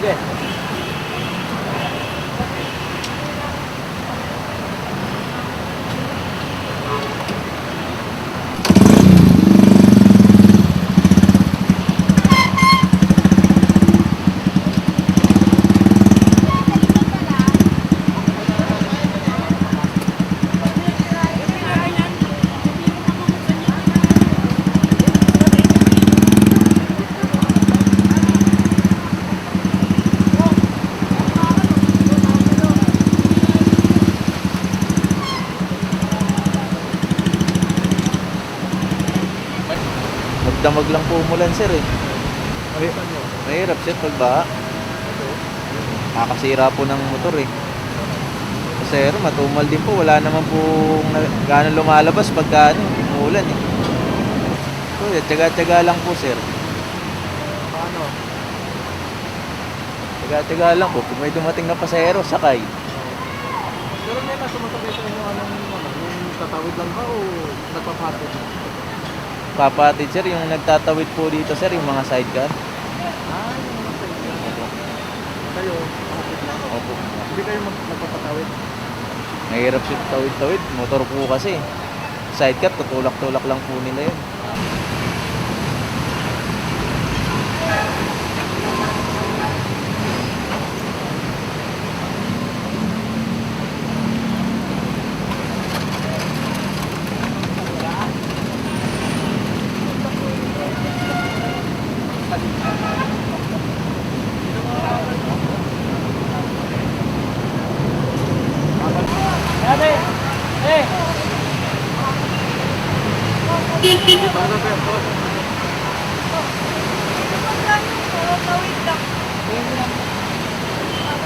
对 Magdamag lang po umulan sir eh. Mahirap sir pag baha. Nakakasira po ng motor eh. Sir, matumal din po. Wala naman po gano'ng lumalabas pagka ano, umulan eh. So, tsaga-tsaga lang po sir. Paano? Tsaga-tsaga lang po. Kung may dumating na pasahero, sakay. Pero may nasa motor sa inyo anong ano, yung tatawid lang ba o nagpapatid? Papatid sir, yung nagtatawid po dito sir, yung mga sidecar. Ah, yung mga sa inyo. Kayo, patid lang. Opo. Hindi kayo mag nagpapatawid? Mahirap siya tawid-tawid. Motor po kasi. Sidecar, tutulak-tulak lang po nila yun. Para kayo, boss.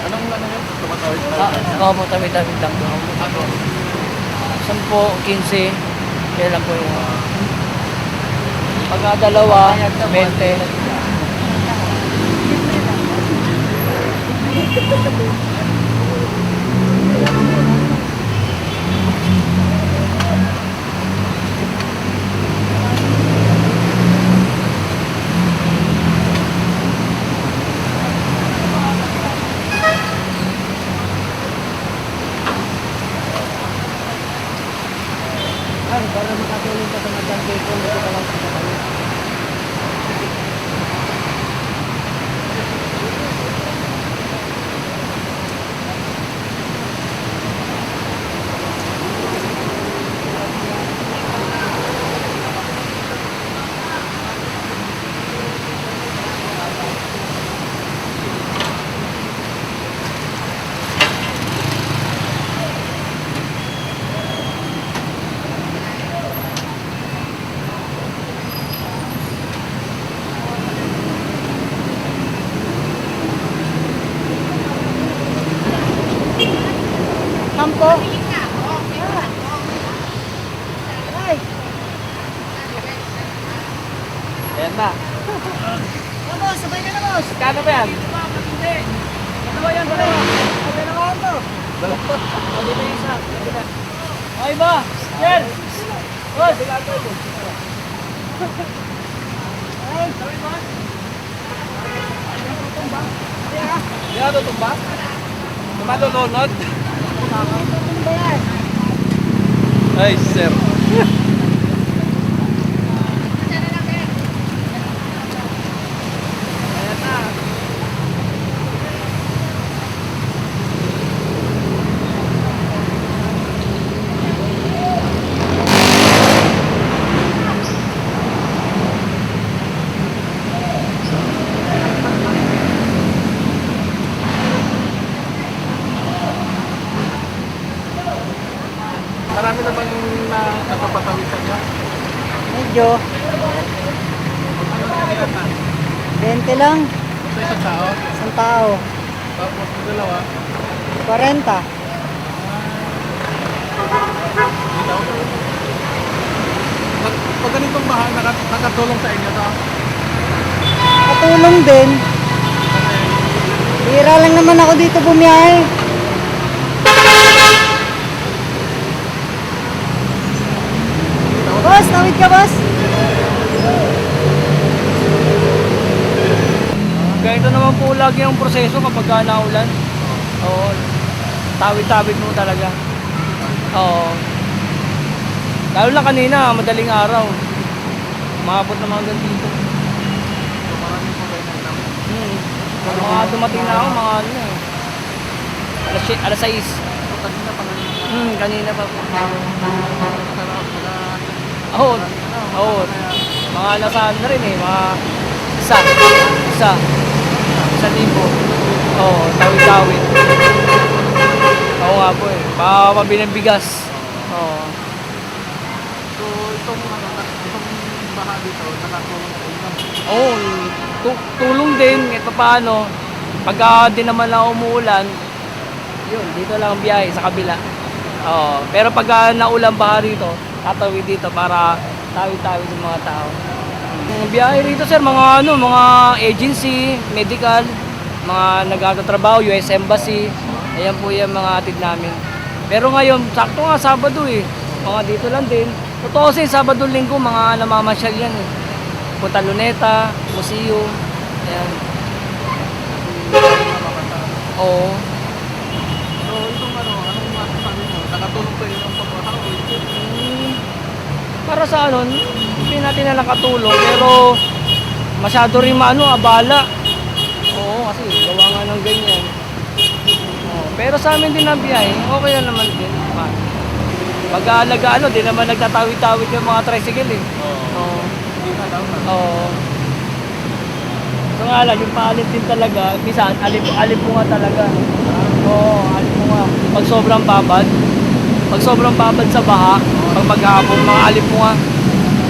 Anong ano yun? Tumatawid? Ah, Oo, mo tawid-tawid lang po. Ano? 10, 15, kaya lang po yung... Pagka dalawa, 20. Ay, para makatulong ka sa madang ko, hindi ka lang sa kayo. Sampo. Ay. Ayan na. Boss, sabay ka na, boss. Kano ba yan? Dalawa yan, dalawa. Sabay na ka to. O, dito yung isa. Na. Okay ba? Yan. Boss. Ay, sabay ba? Hindi ako tutumba? Tumatulunod? Ay, sir. Naman na nagpapatawid sa inyo. Medyo. 20 lang. Sa isang tao. Isang tao. Tapos yung dalawa. 40. Dito. Pag, pag ganitong baha, nakat, nakatulong sa inyo to. Katulong din. Bira lang naman ako dito bumiyahe. Tawid ka, boss? Ganito naman po lagi ang proseso kapag ka naulan. Oo. Tawid-tawid mo talaga. Oo. Lalo na kanina, madaling araw. Maabot naman hanggang dito. Hmm. Mga dumating na ako, mga ano na eh. Alas, alas 6. So kanina pa Hmm, kanina pa po. Sarap sila. Oo. Oo. Mga nasa ano na rin eh, mga isa. Isa. Isa libo. Oo, tawid-tawid. Oo nga po eh. Baka mabili ng bigas. Oo. So itong ano, itong baha dito, nakatulong. Oo, tu- tulong din kahit paano. Pagka din naman lang umuulan, yun, dito lang ang biyahe sa kabila. Oo, pero pagka naulan baha rito, tatawid dito para tawid-tawid yung mga tao. Mga biyahe rito sir, mga ano, mga agency, medical, mga nagtatrabaho, US Embassy, ayan po yung mga atid namin. Pero ngayon, sakto nga Sabado eh, mga dito lang din. Totoo kasi Sabado linggo, mga namamasyal yan eh. Punta Luneta, Museo, ayan. Oo. So itong ano, anong masasabi mo? Nakatulong sa inyo ang pagbaha o hindi? Mm, para sa ano, hindi natin na nakatulong, pero masyado rin maano, abala. Oo, kasi gawa nga ng ganyan. Oo, pero sa amin din ang biyahe, okay na naman din. Ma. Pag ah, nag-ano, di naman nagtatawid-tawid yung mga tricycle eh. Oo. Na. Oo. So nga lang, yung paalit din talaga, minsan, alip, alip mo nga talaga. Oo, alip mo nga. Pag sobrang babad, pag sobrang babad sa baha, pag maghapon, mga alip mo nga.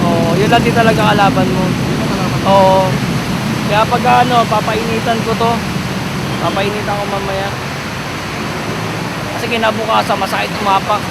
Oo, yun lang din talaga kalaban mo. Oo. Kaya pag ano, papainitan ko to. Papainitan ko mamaya. Kasi kinabukasan, masakit umapak.